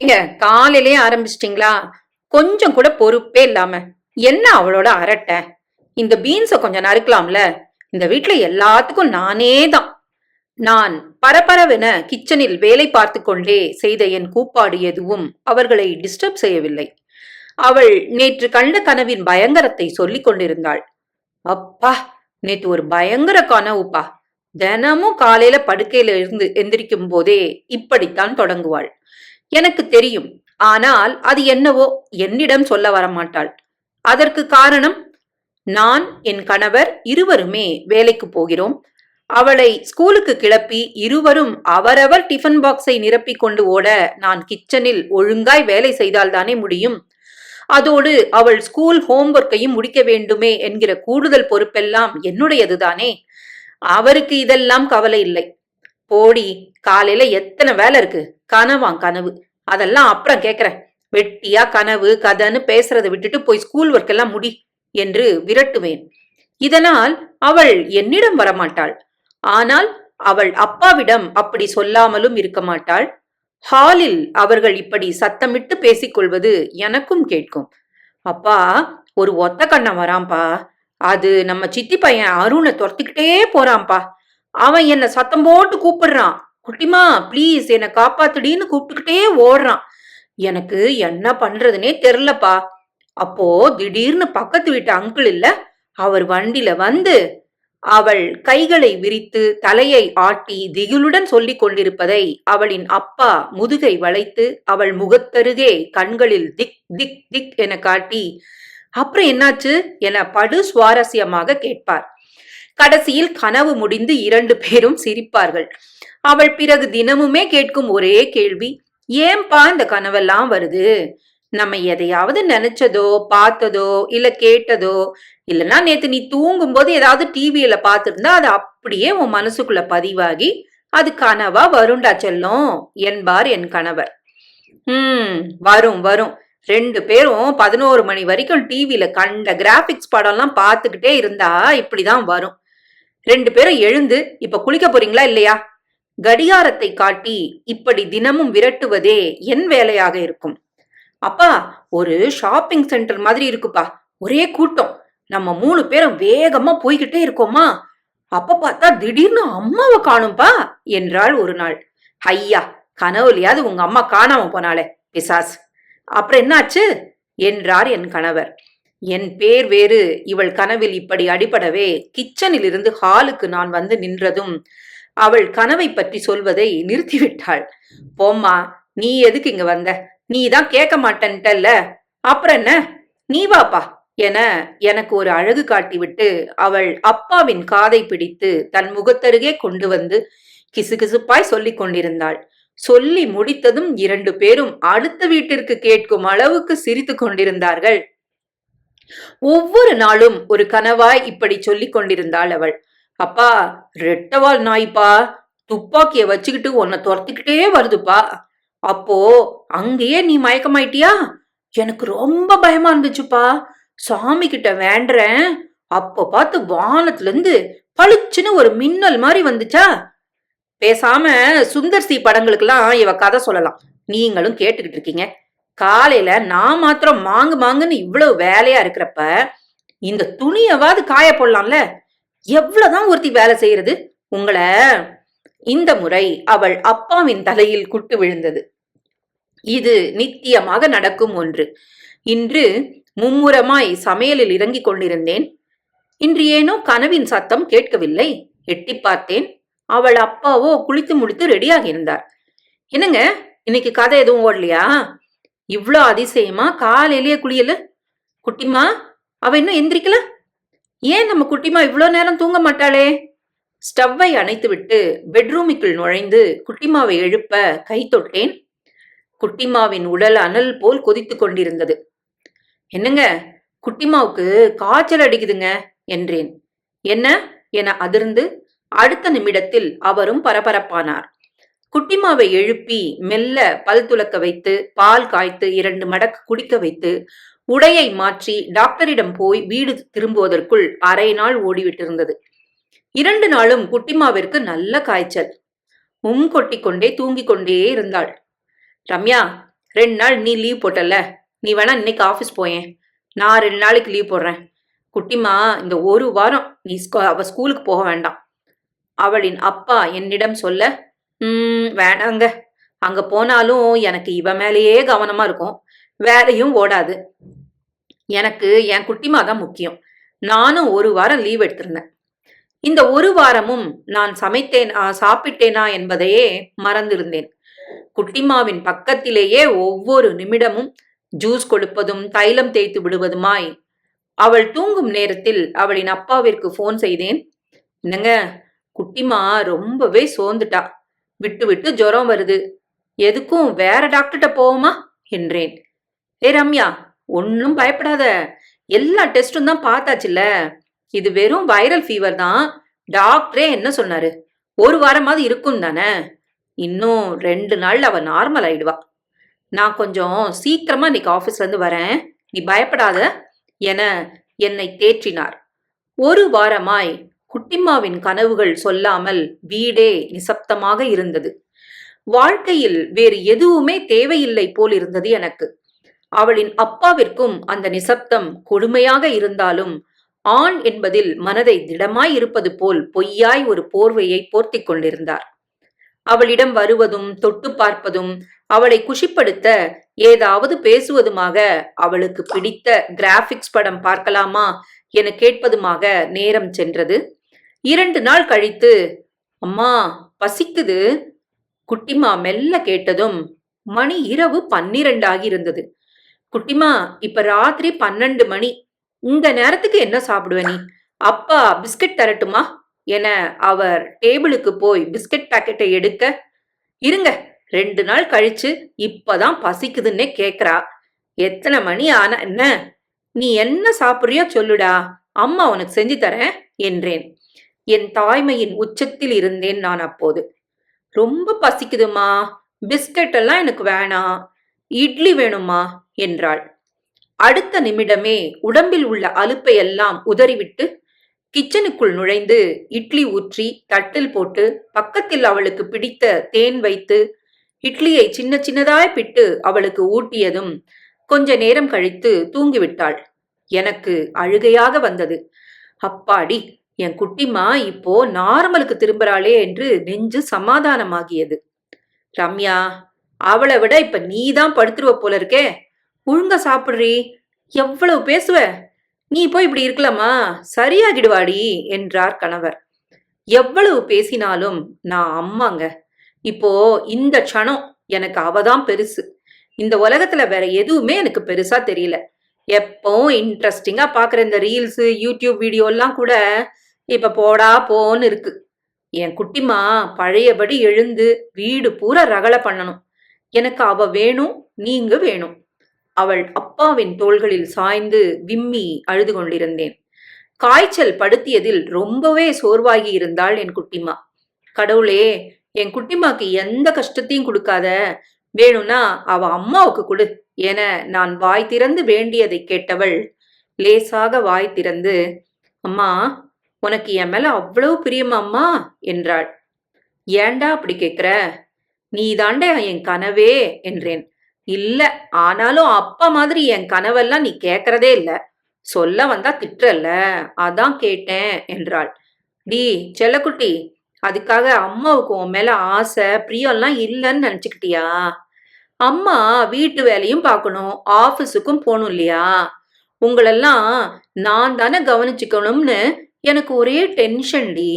நீங்க காலையிலே ஆரம்பிச்சிட்டிங்களா? கொஞ்சம் கூட பொறுப்பே இல்லாம. என்ன அவளோட அரட்டை? இந்த பீன்ஸ கொஞ்சம் நறுக்கலாம்ல. இந்த வீட்டுல எல்லாத்துக்கும் நானே தான். நான் பரபரவென கிச்சனில் வேலை பார்த்து கொண்டே செய்த என் கூப்பாடு எதுவும் அவர்களை டிஸ்டர்ப் செய்யவில்லை. அவள் நேற்று கண்ட கனவின் பயங்கரத்தை சொல்லிக் கொண்டிருந்தாள். அப்பா நேற்று ஒரு பயங்கர கனவுப்பா. தினமும் காலையில படுக்கையில இருந்து எந்திரிக்கும் போதே இப்படித்தான் தொடங்குவாள். எனக்கு தெரியும். ஆனால் அது என்னவோ என்னிடம் சொல்ல வரமாட்டாள். அதற்கு காரணம் நான் என் கணவர் இருவருமே வேலைக்கு போகிறோம். அவளை ஸ்கூலுக்கு கிளப்பி இருவரும் அவரவர் டிஃபன் பாக்ஸை நிரப்பிக் கொண்டு ஓட நான் கிச்சனில் ஒழுங்காய் வேலை செய்தால்தானே முடியும். அதோடு அவள் ஸ்கூல் ஹோம்ஒர்க்கையும் முடிக்க வேண்டுமே என்கிற கூடுதல் பொறுப்பெல்லாம் என்னுடையதுதானே? அவருக்கு இதெல்லாம் கவலை இல்லை. போடி காலையில எத்தனை வேலை இருக்கு? கனவாம் கனவு. அதெல்லாம் அப்புறம் கேக்குறேன். வெட்டியா கனவு கதைன்னு பேசுறதை விட்டுட்டு போய் ஸ்கூல் ஒர்க் எல்லாம் முடி என்று விரட்டுவேன். இதனால் அவள் என்னிடம் வரமாட்டாள். ஆனால் அவள் அப்பாவிடம் அப்படி சொல்லாமலும் இருக்க மாட்டாள். ஹாலில் அவர்கள் இப்படி சத்தமிட்டு பேசிக்கொள்வது எனக்கும் கேட்கும். அப்பா ஒரு ஒத்த கண்ணம் வரான்பா அது நம்ம சித்தி பையன் அருணை துரத்திக்கிட்டே போறான்பா அவன் என்ன சத்தம் போட்டு கூப்பிடுறான். குட்டிமா ப்ளீஸ் என்னை காப்பாத்துடின்னு கூப்பிட்டுக்கிட்டே ஓடுறான். எனக்கு என்ன பண்றதுனே தெரிலப்பா அப்போ திடீர்னு பக்கத்து வீட்டு அங்கிள் இல்ல அவர் வண்டியில வந்து அவள் கைகளை விரித்து தலையை ஆட்டி திகிலுடன் சொல்லிக் கொண்டிருப்பதை அவளின் அப்பா முதுகை வளைத்து அவள் முகத்தருகே கண்களில் திக் திக் திக் என காட்டி அப்புறம் என்னாச்சு? என படு சுவாரஸ்யமாக கேட்பார். கடைசியில் கனவு முடிந்து இரண்டு பேரும் சிரிப்பார்கள். அவள் பிறகு தினமுமே கேட்கும் ஒரே கேள்வி ஏன்பா இந்த கனவெல்லாம் வருது? நம்ம எதையாவது நினைச்சதோ பார்த்ததோ இல்ல கேட்டதோ இல்லனா நேத்து நீ தூங்கும் போது ஏதாவது டிவியில பார்த்துருந்தா அது அப்படியே உன் மனசுக்குள்ள பதிவாகி அது கனவா வருண்டா செல்லும் என்பார் என் கணவர். ஹம் வரும் வரும். ரெண்டு பேரும் பதினோரு மணி வரைக்கும் டிவியில கண்ட கிராபிக்ஸ் படம்லாம் பார்த்துக்கிட்டே இருந்தா இப்படிதான் வரும். ரெண்டு பேரும் எழுந்து இப்ப குளிக்க போறீங்களா இல்லையா? கடிகாரத்தை காட்டி இப்படி தினமும் விரட்டுவதே என் வேலையாக இருக்கும். அப்பா ஒரு ஷாப்பிங் சென்டர் மாதிரி இருக்குப்பா. ஒரே கூட்டம். நம்ம மூணு பேரும் வேகமா போய்கிட்டே இருக்கோமா? அப்ப பார்த்தா திடீர்னு அம்மாவை காணும்பா என்றாள் ஒரு நாள். ஐயா கனவுலையாவது உங்க அம்மா காணாம போனாளே பிசாஸ் அப்புறம் என்னாச்சு? என்றார் என் கணவர். என் பேர் வேறு இவள் கனவில் இப்படி அடிபடவே கிச்சனில் இருந்து ஹாலுக்கு நான் வந்து நின்றதும் அவள் கனவை பற்றி சொல்வதை நிறுத்திவிட்டாள். போம்மா நீ எதுக்கு இங்க வந்த? நீ தான் கேட்க மாட்டேன்ட்டல்ல. அப்புறம் என்ன? நீ வாப்பா என எனக்கு ஒரு அழகு காட்டிவிட்டு அவள் அப்பாவின் காதை பிடித்து தன் முகத்தருகே கொண்டு வந்து கிசுகிசுப்பாய் சொல்லிக் கொண்டிருந்தாள். சொல்லி முடித்ததும் இரண்டு பேரும் அடுத்த வீட்டிற்கு கேட்கும் அளவுக்கு சிரித்து கொண்டிருந்தார்கள். ஒவ்வொரு நாளும் ஒரு கனவாய் இப்படி சொல்லிக் கொண்டிருந்தாள் அவள். அப்பா ரெட்டவால் நாய்ப்பா. துப்பாக்கிய வச்சுக்கிட்டு உன்னை துரத்திக்கிட்டே வருதுப்பா. அப்போ அங்கேயே நீ மயக்கமாயிட்டியா? எனக்கு ரொம்ப பயமா இருந்துச்சுப்பா. சாமி கிட்ட வேண்டுறேன். அப்ப பார்த்து வானத்துல இருந்து பளிச்சுன்னு ஒரு மின்னல் மாதிரி வந்துச்சா? பேசாம சுந்தர் சி படங்களுக்கெல்லாம் இவ கதை சொல்லலாம். நீங்களும் கேட்டுக்கிட்டு இருக்கீங்க. காலையில நான் மாத்திரம் மாங்கு மாங்குன்னு இவ்வளவு வேலையா இருக்கிறப்ப இந்த துணியவாது காய போடலாம்ல? எவ்வளவுதான் ஒருத்தி வேலை செய்யறது? உங்களை இந்த முறை அவள் அப்பாவின் தலையில் குட்டு விழுந்தது. இது நித்தியமாக நடக்கும் ஒன்று. இன்று மும்முரமாய் சமையலில் இறங்கிக் கொண்டிருந்தேன். இன்று ஏனோ கனவின் சத்தம் கேட்கவில்லை. எட்டி பார்த்தேன். அவள் அப்பாவோ குளித்து முடித்து ரெடியாகியிருந்தார் என்னங்க? இன்னைக்கு கதை எதுவும் ஓடலையா? இவ்வளோ அதிசயமா காலையிலேயே குளியல. குட்டிமா அவ இன்னும் எந்திரிக்கல? ஏன் நம்ம குட்டிமா இவ்வளோ நேரம் தூங்க மாட்டாளே? ஸ்டவ்வை அணைத்துவிட்டு பெட்ரூமுக்குள் நுழைந்து குட்டிமாவை எழுப்ப கை தொட்டேன். குட்டிமாவின் உடல் அனல் போல் கொதித்து கொண்டிருந்தது. என்னங்க குட்டிமாவுக்கு காய்ச்சல் அடிக்குதுங்க என்றேன். என்ன? என அதிர்ந்து அடுத்த நிமிடத்தில் அவரும் பரபரப்பானார். குட்டிமாவை எழுப்பி மெல்ல பல் துலக்க வைத்து பால் காய்த்து இரண்டு மடக்கு குடிக்க வைத்து உடையை மாற்றி டாக்டரிடம் போய் வீடு திரும்புவதற்குள் அரை நாள் ஓடிவிட்டிருந்தது. இரண்டு நாளும் குட்டிமாவிற்கு நல்ல காய்ச்சல். உம் கொட்டிக்கொண்டே தூங்கிக் கொண்டே இருந்தாள். ரம்யா ரெண்டு நாள் நீ லீவ் போட்டல நீ வேணா இன்னைக்கு ஆஃபீஸ் போயேன். நான் ரெண்டு நாளைக்கு லீவ் போடுறேன். குட்டிமா இந்த ஒரு வாரம் நீ ஸ்கூ- அவ ஸ்கூலுக்கு போக வேண்டாம். அவளின் அப்பா என்னிடம் சொல்ல ம் வேணாங்க. அங்க போனாலும் எனக்கு இவ மேலேயே கவனமா இருக்கும். வேலையும் ஓடாது. எனக்கு என் குட்டிமா தான் முக்கியம். நானும் ஒரு வாரம் லீவ் எடுத்திருந்தேன். இந்த ஒரு வாரமும் நான் சமைத்தேனா சாப்பிட்டேனா என்பதையே மறந்திருந்தேன். குட்டிமாவின் பக்கத்திலேயே ஒவ்வொரு நிமிடமும் ஜூஸ் கொடுப்பதும் தைலம் தேய்த்து விடுவதுமாய் அவள் தூங்கும் நேரத்தில் அவளின் அப்பாவிற்கு ஃபோன் செய்தேன். என்னங்க குட்டிமா ரொம்பவே சோர்ந்துட்டா. விட்டு விட்டு ஜுரம் வருது. எதுக்கும் வேற டாக்டர்கிட்ட போவோமா? என்றேன். ஏ ரம்யா ஒன்னும் பயப்படாத. எல்லா டெஸ்டும் தான் பார்த்தாச்சுல்ல. இது வெறும் வைரல் ஃபீவர் தான். டாக்டரே என்ன சொன்னாரு? ஒரு வாரமாவது இருக்கும் தானே? இன்னும் ரெண்டு நாள் அவ நார்மல் ஆயிடுவா. நான் கொஞ்சம் சீக்கிரமா இன்னைக்கு ஆஃபீஸ்ல இருந்து வரேன். நீ பயப்படாத. என என்னை தேற்றினார். ஒரு வாரமாய் குட்டிம்மாவின் கனவுகள் சொல்லாமல் வீடே நிசப்தமாக இருந்தது. வாழ்க்கையில் வேறு எதுவுமே தேவையில்லை போல் இருந்தது எனக்கு. அவளின் அப்பாவிற்கும் அந்த நிசப்தம் கொடுமையாக இருந்தாலும் ஆண் என்பதில் மனதை திடமாய் இருப்பது போல் பொய்யாய் ஒரு போர்வையை போர்த்திக் கொண்டிருந்தார். அவளிடம் வருவதும் தொட்டு பார்ப்பதும் அவளை குஷிப்படுத்த ஏதாவது பேசுவதுமாக அவளுக்கு பிடித்த கிராபிக்ஸ் படம் பார்க்கலாமா என கேட்பதுமாக நேரம் சென்றது. இரண்டு நாள் கழித்து அம்மா பசிக்குது. குட்டிமா மெல்ல கேட்டதும் மணி இரவு பன்னிரண்டாகி இருந்தது குட்டிமா இப்ப ராத்திரி பன்னெண்டு மணி. இந்த நேரத்துக்கு என்ன சாப்பிடுவ நீ? அப்பா பிஸ்கட் தரட்டுமா? என அவர் டேபிளுக்கு போய் பிஸ்கட் பாக்கெட்டை எடுக்க இருங்க ரெண்டு நாள் கழிச்சு இப்பதான் பசிக்குதுன்னே கேக்குறா. எத்தனை மணி ஆனா என்ன? நீ என்ன சாப்பிட்றியோ சொல்லுடா. அம்மா உனக்கு செஞ்சு தரேன் என்றேன். என் தாய்மையின் உச்சத்தில் இருந்தேன் நான் அப்போது. ரொம்ப பசிக்குதுமா? பிஸ்கட் எல்லாம் எனக்கு வேணாம். இட்லி வேணுமா? என்றாள். அடுத்த நிமிடமே உடம்பில் உள்ள அலுப்பை எல்லாம் உதறிவிட்டு கிச்சனுக்குள் நுழைந்து இட்லி ஊற்றி தட்டில் போட்டு பக்கத்தில் அவளுக்கு பிடித்த தேன் வைத்து இட்லியை சின்ன சின்னதாய் பிட்டு அவளுக்கு ஊட்டியதும் கொஞ்ச நேரம் கழித்து தூங்கிவிட்டாள். எனக்கு அழுகையாக வந்தது. அப்பாடி என் குட்டிமா இப்போ நார்மலுக்கு திரும்புறாளே என்று நெஞ்சு சமாதானமாகியது. ரம்யா அவளை விட இப்ப நீதான் படுத்துருவ போல இருக்கே. ஒழுங்க சாப்பிடுறி. எவ்வளவு பேசுவ? நீ போய் இப்படி இருக்கலாமா? சரியாகிடுவாடி என்றார் கணவர். எவ்வளவு பேசினாலும் நான் அம்மாங்க. இப்போ இந்த க்ஷணம் எனக்கு அவதான் பெருசு. இந்த உலகத்துல வேற எதுவுமே எனக்கு பெருசா தெரியல. எப்பவும் இன்ட்ரெஸ்டிங்கா பாக்குற இந்த ரீல்ஸ் யூடியூப் வீடியோ எல்லாம் கூட இப்ப போடா போன்னு இருக்கு. என் குட்டிமா பழையபடி எழுந்து வீடு பூரா ரகல பண்ணணும். எனக்கு அவ வேணும் நீங்க வேணும். அவள் அப்பாவின் தோள்களில் சாய்ந்து விம்மி அழுது கொண்டிருந்தேன். காய்ச்சல் படுத்தியதில் ரொம்பவே சோர்வாகி இருந்தாள் என் குட்டிமா. கடவுளே என் குட்டிமாக்கு எந்த கஷ்டத்தையும் கொடுக்காத. வேணும்னா அவ அம்மாவுக்கு கொடு என நான் வாய் திறந்து வேண்டியதை கேட்டவள் லேசாக வாய் திறந்து அம்மா உனக்கு என் மேல அவ்வளவு பிரியமாம்மா என்றாள். ஏண்டா அப்படி கேக்குற? நீ என் கனவே? என்றேன். இல்ல ஆனாலும் அப்பா மாதிரி என் கனவெல்லாம் நீ கேக்குறதே இல்ல. சொல்ல வந்தா திட்டுறல்ல. அதான் கேட்டேன் என்றாள். டி செல்லக்குட்டி அதுக்காக அம்மாவுக்கு உன் மேல ஆசை பிரியம்லாம் இல்லைன்னு நினைச்சுக்கிட்டியா? அம்மா வீட்டு வேலையும் பார்க்கணும் ஆபீஸுக்கும் போகணும் இல்லையா? உங்களெல்லாம் நான் தானே கவனிச்சுக்கணும்னு எனக்கு ஒரே டென்ஷன்டி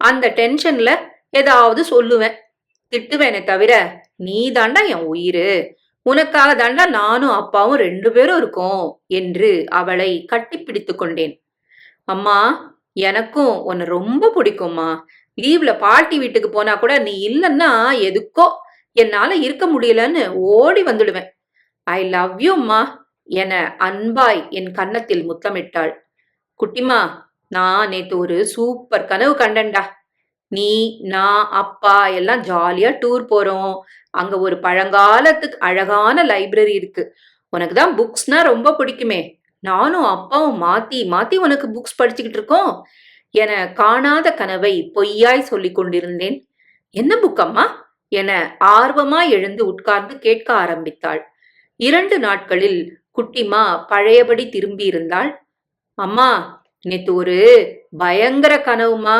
அந்த டென்ஷன்ல ஏதாவது சொல்லுவேன். திட்டுவேனே தவிர நீ தாண்டா என் உயிர். உனக்காக தாண்டா நானும் அப்பாவும் ரெண்டு பேரும் இருக்கோம் என்று அவளை கட்டிப்பிடித்து கொண்டேன். அம்மா எனக்கும் உன்னை ரொம்ப பிடிக்கும்மா. லீவ்ல பாட்டி வீட்டுக்கு போனா கூட நீ இல்லைன்னா எதுக்கோ? என்னால இருக்க முடியலன்னு ஓடி வந்துடுவேன். ஐ லவ் யூ அம்மா என அன்பாய் என் கன்னத்தில் முத்தமிட்டாள். குட்டிமா நான் நேற்று ஒரு சூப்பர் கனவு கண்டன்டா. நீ நான் அப்பா எல்லாம் ஜாலியா டூர் போறோம். அங்க ஒரு பழங்காலத்துக்கு அழகான லைப்ரரி இருக்கு. உனக்கு தான் புக்ஸ்னா ரொம்ப பிடிக்குமே. நானும் அப்பாவும் மாத்தி மாத்தி உனக்கு புக்ஸ் படிச்சுக்கிட்டு இருக்கோம். என காணாத கனவை பொய்யாய் சொல்லி கொண்டிருந்தேன். என்ன புக் அம்மா? என ஆர்வமா எழுந்து உட்கார்ந்து கேட்க ஆரம்பித்தாள். இரண்டு நாட்களில் குட்டிமா பழையபடி திரும்பியிருந்தாள் அம்மா நேத்து ஒரு பயங்கர கனவுமா?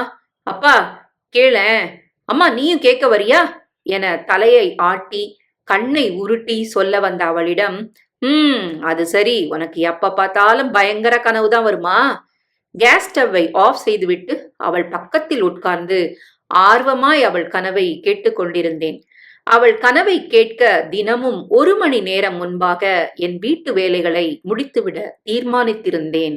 அப்பா கேளேன் அம்மா நீயும் கேட்க வரியா? என தலையை ஆட்டி கண்ணை உருட்டி சொல்ல வந்த அவளிடம் ம் அது சரி. உனக்கு எப்ப பார்த்தாலும் பயங்கர கனவு தான் வருமா? கேஸ் ஸ்டவ்வை ஆஃப் செய்துவிட்டு அவள் பக்கத்தில் உட்கார்ந்து ஆர்வமாய் அவள் கனவை கேட்டுக்கொண்டிருந்தேன். அவள் கனவை கேட்க தினமும் ஒரு மணி நேரம் முன்பாக என் வீட்டு வேலைகளை முடித்துவிட தீர்மானித்திருந்தேன்.